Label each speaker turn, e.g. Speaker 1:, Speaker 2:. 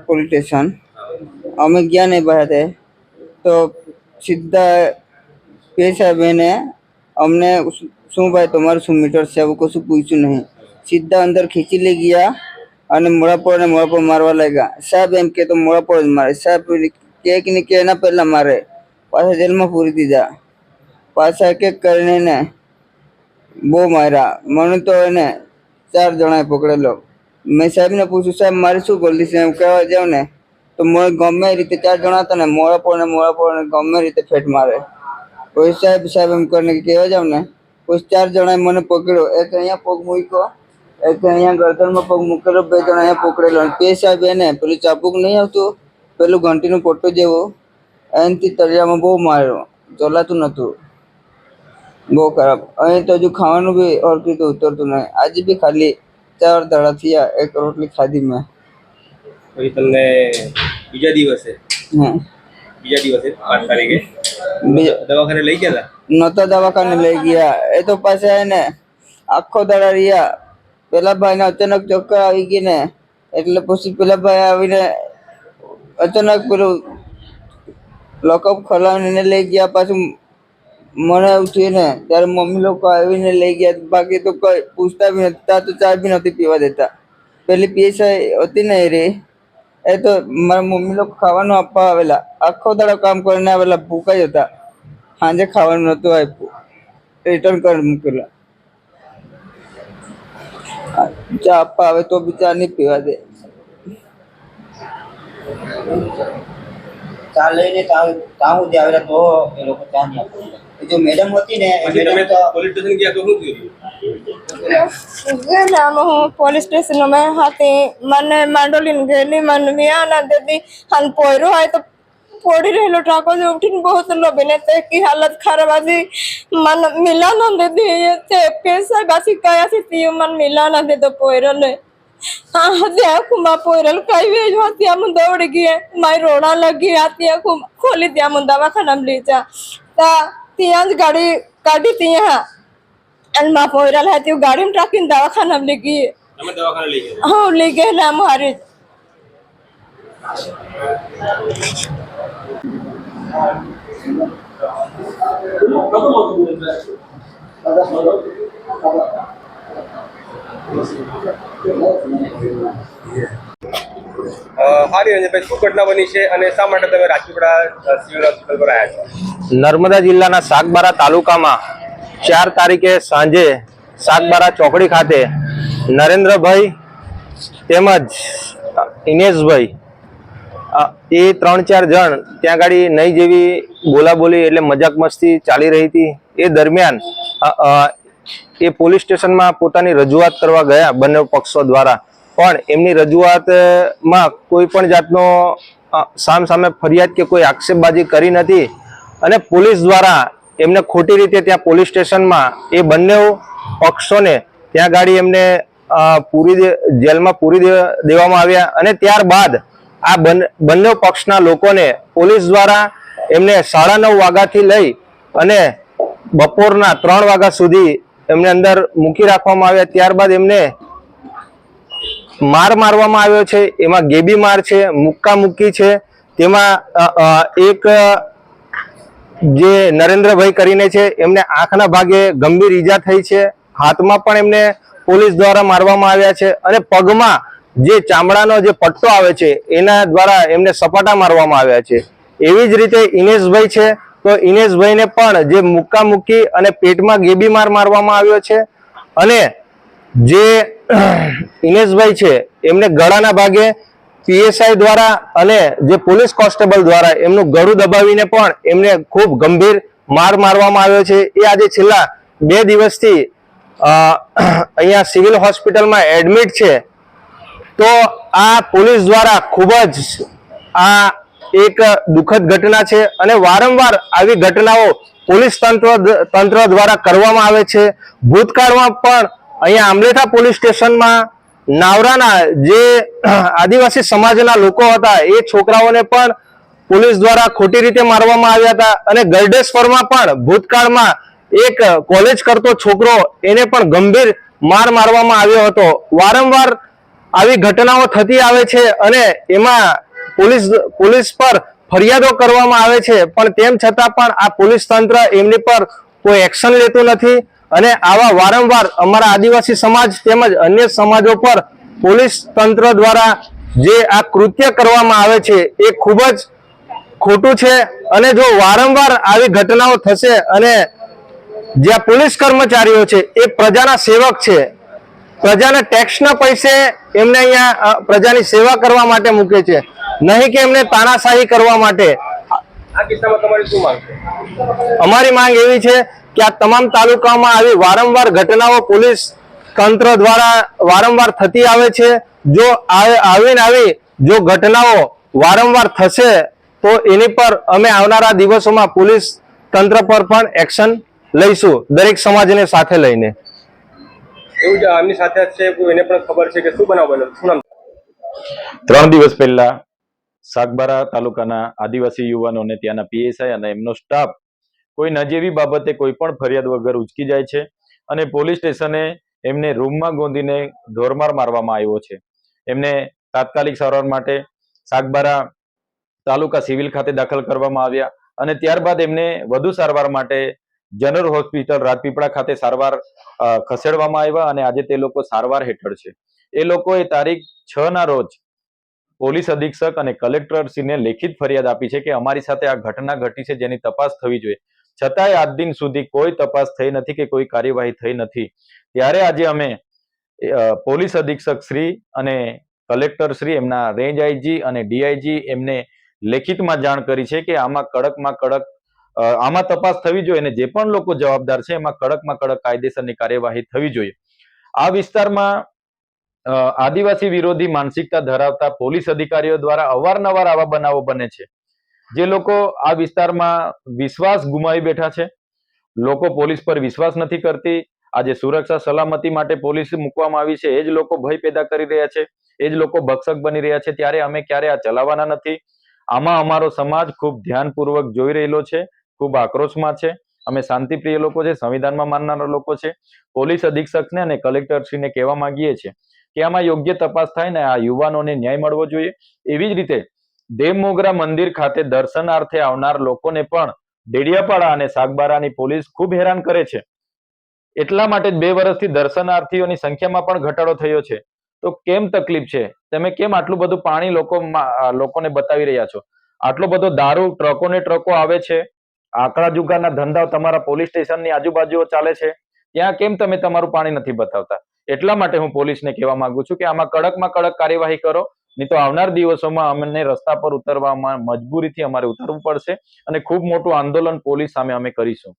Speaker 1: Police station અમે ગયા નહીં બહાર તે તો સીધા પે સાહેબને અમને શું ભાઈ તમારું શું મીટર છે એવું કશું પૂછ્યું નહીં સીધા અંદર ખીચી લઈ ગયા અને મોડા પર ને મોડા પર મારવા લાગ્યા સાહેબ એમ કે તો મોડા પર જ મારે સાહેબ કે કે ને કે એના પહેલા મારે પાછા જેલમાં પૂરી દીધા પાછા એક એક કરીને ને બહુ માર્યા મને તો એને ચાર જણાએ પકડેલો મેં સાહેબને પૂછ્યું, સાહેબ, મારે શું ગોલ્ડી એમ કહેવા જાઉં ને, તો મને ગમે રીતે ચાર જણા હતા ને, મોડા ને મોડા ને ગમે રીતે ફેટ મારે. કોઈ સાહેબ સાહેબ એમ કરીને કહેવા જાઉં ને કોઈ ચાર જણાએ મને પકડ્યો. એક અહીંયા પગ મૂક્યો, એક અહીંયા ગરદનમાં પગ મૂકેલો, બે જણા અહીંયા પકડેલો. અને તે સાહેબ એને પેલું ચાપુક નહીં આવતું, પેલું ઘંટીનું પોટો જેવું એનાથી તળિયામાં બહુ માર્યો. ચલાતું નહોતું. બહુ ખરાબ. અહીં તો હજુ ખાવાનું બી રીતે ઉતરતું નહીં. આજે બી ખાલી ચાર દાડા થયા એક રોટલી ખાધી મેં.
Speaker 2: પછી તમને બીજા દિવસે. બીજા દિવસે પાંચ તારીખે દવાખાને લઈ ગયા હતા
Speaker 1: નહોતા દવાખાને લઈ ગયા. એ તો પાછા એને આખો દાડા રહ્યા. પેલા ભાઈને અચાનક ચક્કર આવી ગઈ ને. એટલે પછી પેલા ભાઈ આવીને અચાનક પેલું લોકઅપ ખોલાવીને લઈ ગયા. પાછું મને એવું થયું ને, ત્યારે મમ્મી લોકો આવીને લઈ ગયા. બાકી તો કોઈ પૂછતા બી નથી. ત્યાં તો ચા બી નથી પીવા દેતા. પેલી પીએસઆઈ હતી ને રે એ તો મારા મમ્મી લોકો ખાવાનું આપવા આવેલા. આખો દાડો કામ કરીને આવેલા. ભૂખા હતા સાંજે ખાવાનું નતું આપ્યું. રિટર્ન કરી મૂકેલા. ચા આપવા આવે તો બી ચા નહીં પીવા દે.
Speaker 3: ચા લઈને ત્યાં ત્યાં સુધી આવેલા તો એ લોકો ચા નહીં આપે જો મેડમ હતી ને
Speaker 2: મેડમ
Speaker 3: તો
Speaker 2: પોલીસ સ્ટેશન ગયા તો શું થયું?
Speaker 4: નામ હું પોલીસ સ્ટેશનમાં હતી મને માંડોલીને ગયેલી મને વિયાના દેદી હાલ પોયરો હોય તો પડી રહેલો ટાકો જે ઉઠીને બહુ લોભીને તે કી હાલત ખરાબ હતી. મન મિલાના દેદી તે પૈસા બાકી કયા થી તી મન મિલાના દે તો પોયરો લે હા હતી આખું પોયરલ કઈ વેજ હતી આમ દોડી ગઈ મારી રોડા લગી હતી આખું ખોલી ત્યાં દવાખાના લઈ જા. તા ત્યાં જ ગાડી કાઢી ત્યાં અને માં પોયરાલ હતી ગાડીમાં રાખીને દવાખાના લઈ ગઈ.
Speaker 2: ગયા.
Speaker 4: હા લઈ ગયેલા મારે
Speaker 2: અ, હારી
Speaker 5: નર્મદા જિલ્લાના સાગબારા તાલુકામાં ચાર તારીખે સાંજે સાગબારા ચોકડી ખાતે નરેન્દ્રભાઈ તેમજ ઇનેશભાઈ એ ત્રણ ચાર જણ ત્યાં ગાડી નહીં જેવી બોલાબોલી એટલે મજાક મસ્તી ચાલી રહી હતી. એ દરમિયાન એ પોલીસ સ્ટેશનમાં પોતાની રજૂઆત કરવા ગયા બંને પક્ષો દ્વારા. પણ એમની રજૂઆતમાં કોઈ પણ જાતનો સામ સામે ફરિયાદ કે કોઈ આક્ષેપબાજી કરી નથી. અને પોલીસ દ્વારા એમને ખોટી રીતે ત્યાં પોલીસ સ્ટેશનમાં એ બંને પક્ષોને ત્યાં ગાડી એમને પૂરી જેલમાં પૂરી દેવામાં આવ્યા. અને ત્યારબાદ આ બંને પક્ષના લોકોને પોલીસ દ્વારા એમને સાડા નવ વાગ્યાથી લઈ અને બપોરના ત્રણ વાગ્યા સુધી એમને અંદર મૂકી રાખવામાં આવ્યા. ત્યારબાદ એમને માર મારવામાં આવ્યો છે. એમાં ગેબી માર છે, મુક્કા મુક્કી છે. તેમાં એક જે નરેન્દ્રભાઈ કરીને છે, એમને આંખના ભાગે ગંભીર ઈજા થઈ છે. હાથમાં પણ એમને પોલીસ દ્વારા મારવામાં આવ્યા છે અને પગમાં જે ચામડાનો જે પટ્ટો આવે છે, એના દ્વારા એમને સપાટા મારવામાં આવ્યા છે. એવી જ રીતે ઇનેશભાઈ છે તો ઇનેશભાઈને પણ જે મુક્કા મુક્કી અને પેટમાં ગેબી માર મારવામાં આવ્યો છે અને જે ઇનેશભાઈ છે, એમને ગળાના ભાગે પીએસઆઈ દ્વારા અને જે પોલીસ કોન્સ્ટેબલ દ્વારા એમનું ગળું દબાવીને પણ એમને ખૂબ ગંભીર માર મારવામાં આવ્યો છે. એ આજે છેલ્લા બે દિવસથી અહીંયા સિવિલ હોસ્પિટલમાં એડમિટ છે. તો આ પોલીસ દ્વારા ખૂબ જ આ એક દુઃખદ ઘટના છે અને વારંવાર આવી ઘટનાઓ પોલીસ તંત્ર તંત્ર દ્વારા કરવામાં આવે છે. ભૂતકાળમાં પણ અહીંયા આંબલેઠા પોલીસ સ્ટેશનમાં નાવરાના જે આદિવાસી સમાજના લોકો હતા, એ છોકરાઓને પણ પોલીસ દ્વારા ખોટી રીતે મારવામાં આવ્યા હતા અને ગરડેશ્વરમાં પણ ભૂતકાળમાં એક કોલેજ કરતો છોકરો એને પણ ગંભીર માર મારવામાં આવ્યો હતો. વારંવાર આવી ઘટનાઓ થતી આવે છે અને એમાં પોલીસ પોલીસ પર ફરિયાદો કરવામાં આવે છે. પણ તેમ છતાં પણ આ પોલીસ તંત્ર એમની પર કોઈ એક્શન લેતું નથી અને આવા વારંવાર અમારા આદિવાસી સમાજ તેમજ અન્ય સમાજો પર પોલીસ તંત્ર દ્વારા જે આ કૃત્ય કરવામાં આવે છે એ ખૂબ જ ખોટું છે અને જો વારંવાર આવી ઘટનાઓ થશે અને જ્યાં પોલીસ કર્મચારીઓ છે એ પ્રજાના સેવક છે, પ્રજાના ટેક્સના પૈસે એમને અહીંયા પ્રજાની સેવા કરવા માટે મૂકે છે. નહીં કે એમને તાનાશાહી કરવા માટે.
Speaker 2: આ કિસ્સામાં તમારી શું માંગ છે?
Speaker 5: અમારી માંગ એવી છે કે આ તમામ તાલુકામાં આવી વારંવાર ઘટનાઓ પોલીસ તંત્ર દ્વારા વારંવાર થતી આવે છે. જો આવીને આવી જો ઘટનાઓ વારંવાર થશે તો એની પર અમે આવનારા દિવસોમાં પોલીસ તંત્ર પર પણ એક્શન લઈશું દરેક સમાજને સાથે લઈને.
Speaker 2: એવું આમની સાથે છે એને પણ ખબર છે કે શું બનાવ બન્યો? શું નામ?
Speaker 6: ત્રણ દિવસ પહેલા સાગબારા તાલુકાના આદિવાસી યુવાનોને ત્યાંના પીએસઆઈ અને એમનો સ્ટાફ કોઈ નજીવી બાબતે કોઈ પણ ફરિયાદ વગર ઉચકી જાય છે અને પોલીસ સ્ટેશને એમને રૂમમાં ગોંધીને ઢોરમાર મારવામાં આવ્યો છે. એમને તાત્કાલિક સારવાર માટે સાગબારા તાલુકા સિવિલ ખાતે દાખલ કરવામાં આવ્યા અને ત્યારબાદ એમને વધુ સારવાર માટે જનરલ હોસ્પિટલ રાજપીપળા ખાતે સારવાર ખસેડવામાં આવ્યા અને આજે તે લોકો સારવાર હેઠળ છે. એ લોકોએ તારીખ છ ના રોજ પોલીસ અધિક્ષક અને કલેક્ટરશ્રીને લેખિત ફરિયાદ આપી છે કે અમારી સાથે આ ઘટના ઘટી છે જેની તપાસ થવી જોઈએ. છતાંય આજ દિન સુધી કોઈ તપાસ થઈ નથી કે કોઈ કાર્યવાહી થઈ નથી. ત્યારે આજે અમે પોલીસ અધિક્ષક શ્રી અને કલેક્ટર શ્રી એમના રેન્જ આઈજી અને ડીઆઈજી એમને લેખિતમાં જાણ કરી છે કે આમાં કડકમાં કડક આમાં તપાસ થવી જોઈએ અને જે પણ લોકો જવાબદાર છે એમાં કડકમાં કડક કાયદેસરની કાર્યવાહી થવી જોઈએ. આ વિસ્તારમાં આદિવાસી વિરોધી માનસિકતા ધરાવતા પોલીસ અધિકારીઓ દ્વારા અવારનવાર આવા બનાવો બને છે. જે લોકો આ વિસ્તારમાં વિશ્વાસ ગુમાવી બેઠા છે, લોકો પોલીસ પર વિશ્વાસ નથી કરતી, આજે સુરક્ષા સલામતી માટે પોલીસ મૂકવામાં આવી છે, એ જ લોકો ભય પેદા કરી રહ્યા છે, એ જ લોકો ભક્ષક બની રહ્યા છે, ત્યારે અમે ક્યારે આ ચલાવવાના નથી. આમાં અમારો સમાજ ખૂબ ધ્યાનપૂર્વક જોઈ રહેલો છે, ખૂબ આક્રોશમાં છે, અમે શાંતિપ્રિય લોકો છે, સંવિધાનમાં માનનારા લોકો છે, પોલીસ અધિક્ષકને અને કલેક્ટરશ્રીને કહેવા માંગીએ છીએ કે આમાં યોગ્ય તપાસ થાય ને આ યુવાનોને ન્યાય મળવો જોઈએ. એવી જ રીતે દેવમોગરા મંદિર ખાતે દર્શનાર્થે આવનાર લોકોને પણ ડેડિયાપાડા અને સાગબારાની પોલીસ ખૂબ હેરાન કરે છે. એટલા માટે બે વર્ષથી દર્શનાર્થીઓની સંખ્યામાં પણ ઘટાડો થયો છે. તો કેમ તકલીફ છે? તમે કેમ આટલું બધું પાણી લોકો લોકોને બતાવી રહ્યા છો? આટલો બધો દારૂ ટ્રકો ને ટ્રકો આવે છે? આંકડા જુગારના ધંધા તમારા પોલીસ સ્ટેશનની આજુબાજુઓ ચાલે છે? ત્યાં કેમ તમે તમારું પાણી નથી બતાવતા? એટલા માટે હું પોલીસને કહેવા માંગુ છું કે આમાં કડકમાં કડક કાર્યવાહી કરો, નહીં તો આવનાર દિવસોમાં અમને રસ્તા પર ઉતરવામાં મજબૂરીથી અમારે ઉતરવું પડશે અને ખૂબ મોટું આંદોલન પોલીસ સામે અમે કરીશું.